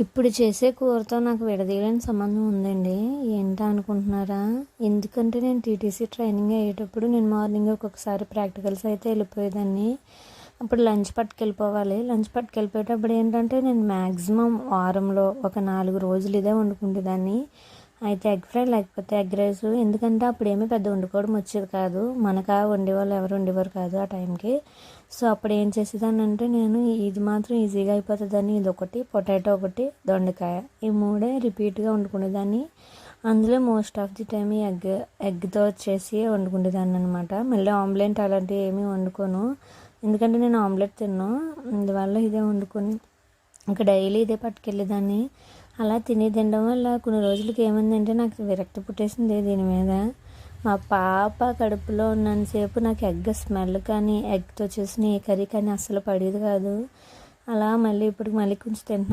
ఇప్పుడు చేసే కూరతో నాకు విడదీయలేని సంబంధం ఉందండి. ఏంటా అనుకుంటున్నారా? ఎందుకంటే నేను టీటీసీ ట్రైనింగ్ అయ్యేటప్పుడు నేను మార్నింగ్ ఒక్కొక్కసారి ప్రాక్టికల్స్ అయితే వెళ్ళిపోయేదాన్ని. అప్పుడు లంచ్ పట్టుకెళ్ళిపోవాలి. లంచ్ పట్టుకెళ్ళిపోయేటప్పుడు ఏంటంటే నేను మ్యాక్సిమం వారంలో ఒక నాలుగు రోజులు ఇదే వండుకుంటేదాన్ని అయితే ఎగ్ ఫ్రై లేకపోతే ఎగ్ రైస్ ఎందుకంటే అప్పుడు ఏమీ పెద్ద వండుకోవడం వచ్చేది కాదు. మనకా వండేవాళ్ళు ఎవరు వండేవారు కాదు ఆ టైంకి సో అప్పుడు ఏం చేసేదాన్ని అంటే నేను ఇది మాత్రం ఈజీగా అయిపోతుందని ఇది ఒకటి పొటాటో ఒకటి దొండకాయ. ఈ మూడే రిపీట్గా వండుకునేదాన్ని. అందులో మోస్ట్ ఆఫ్ ది టైం ఈ ఎగ్ ఎగ్తో చేసి వండుకునేదాన్ని అనమాట మళ్ళీ ఆమ్లెట్ అలాంటివి ఏమీ వండుకోను. ఎందుకంటే నేను ఆమ్లెట్ తిన్నాను అందువల్ల ఇదే వండుకొని ఇంకా డైలీ ఇదే పట్టుకెళ్ళేదాన్ని. అలా తిని తినడం వల్ల కొన్ని రోజులకి ఏమైందంటే నాకు విరక్తి పుట్టేసింది దీని మీద. మా పాప కడుపులో ఉన్నంతసేపు నాకు ఎగ్ స్మెల్ కానీ ఎగ్తో చేసిన ఏ కర్రీ కానీ అస్సలు పడేది కాదు. అలా మళ్ళీ ఇప్పుడు మళ్ళీ కొంచెం తింటున్నాను.